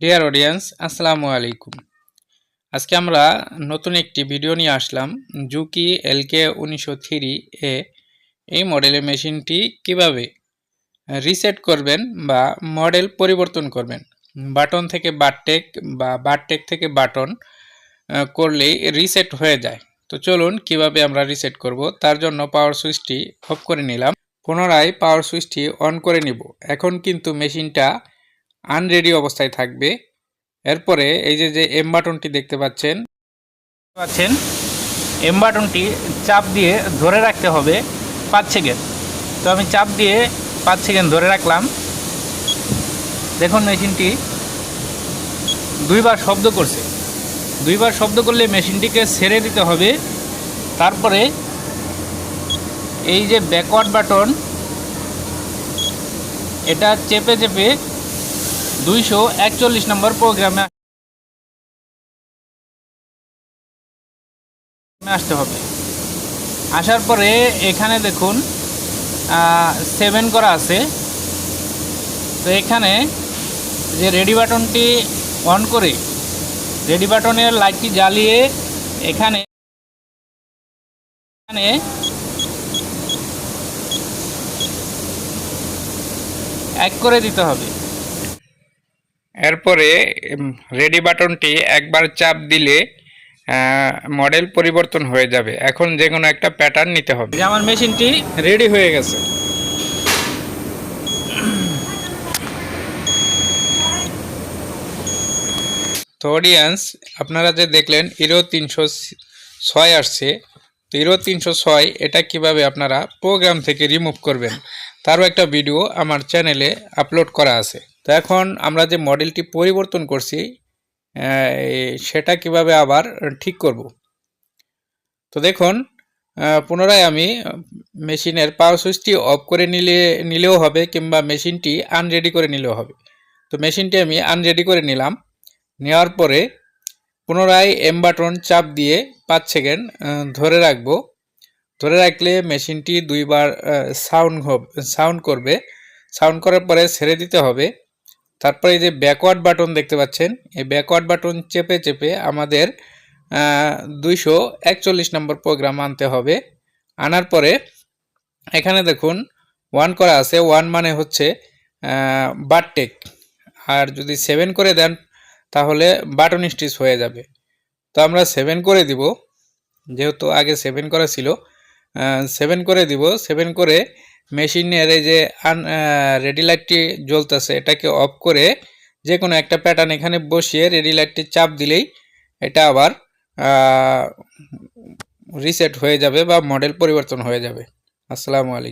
Dear audience আসসালামু আলাইকুম। আজকে আমরা নতুন একটি ভিডিও নিয়ে আসলাম জুকি এলকে উনিশশো থ্রি এ এই মডেলের মেশিনটি কীভাবে রিসেট করবেন বা মডেল পরিবর্তন করবেন। বাটন থেকে বারটেক বা বারটেক থেকে বাটন করলেই রিসেট হয়ে যায়। তো চলুন কীভাবে আমরা রিসেট করব, তার জন্য পাওয়ার সুইচটি অফ করে নিলাম। পুনরায় পাওয়ার সুইচটি অন করে নিব। এখন কিন্তু মেশিনটা আনরেডি অবস্থায় থাকবে। এরপরে এই যে যে এম বাটনটি দেখতে পাচ্ছেন পাচ্ছেন এম বাটনটি চাপ দিয়ে ধরে রাখতে হবে পাঁচ সেকেন্ড তো আমি চাপ দিয়ে পাঁচ সেকেন্ড ধরে রাখলাম। দেখুন মেশিনটি দুইবার শব্দ করছে। দুইবার শব্দ করলে মেশিনটিকে ছেড়ে দিতে হবে। তারপরে এই যে ব্যাকওয়ার্ড বাটন এটা চেপে চেপে দুইশো একচল্লিশ নম্বর প্রোগ্রামে আসতে হবে। আসার পরে এখানে দেখুন সেভেন করা আছে। তো এখানে যে রেডি বাটনটি অন করে রেডি বাটনের লাইটটি জ্বালিয়ে এখানে এখানে এক করে দিতে হবে। এরপরে রেডি বাটনটি একবার চাপ দিলে মডেল পরিবর্তন হয়ে যাবে। এখন যে কোনো একটা প্যাটার্ন নিতে হবে। আমার মেশিনটি রেডি হয়ে গেছে। তো অডিয়েন্স আপনারা যে দেখলেন ইরো তিনশো ছয় আসছে। তো ইরো তিনশো ছয়, এটা কীভাবে আপনারা প্রোগ্রাম থেকে রিমুভ করবেন, তারও একটা ভিডিও আমার চ্যানেলে আপলোড করা আছে। তো এখন আমরা যে মডেলটি পরিবর্তন করছি সেটা কীভাবে আবার ঠিক করব? তো দেখুন পুনরায় আমি মেশিনের পাওয়ার সুইচটি অফ করে নিলে, নিলেও হবে কিংবা মেশিনটি আনরেডি করে নিলেও হবে। তো মেশিনটি আমি আনরেডি করে নিলাম। নেওয়ার পরে পুনরায় এম বাটন চাপ দিয়ে পাঁচ সেকেন্ড ধরে রাখব। ধরে রাখলে মেশিনটি দুইবার সাউন্ড সাউন্ড করবে। সাউন্ড করার পরে ছেড়ে দিতে হবে। তারপরে এই যে ব্যাকওয়ার্ড বাটন দেখতে পাচ্ছেন, এই ব্যাকওয়ার্ড বাটন চেপে চেপে আমাদের দুইশো একচল্লিশ নম্বর প্রোগ্রাম আনতে হবে। আনার পরে এখানে দেখুন ওয়ান করা আছে ওয়ান মানে হচ্ছে বারটেক আর যদি সেভেন করে দেন, তাহলে বাটন স্টিচ হয়ে যাবে। তো আমরা সেভেন করে দিব, যেহেতু আগে সেভেন করা ছিল সেভেন করে দিব সেভেন করে মেশিনের এই যে আন রেডি লাইটটি জ্বলতেছে, এটাকে অফ করে যে কোনো একটা প্যাটার্ন এখানে বসিয়ে রেডি লাইটটি চাপ দিলেই এটা আবার রিসেট হয়ে যাবে বা মডেল পরিবর্তন হয়ে যাবে। আসসালামু আলাইকুম।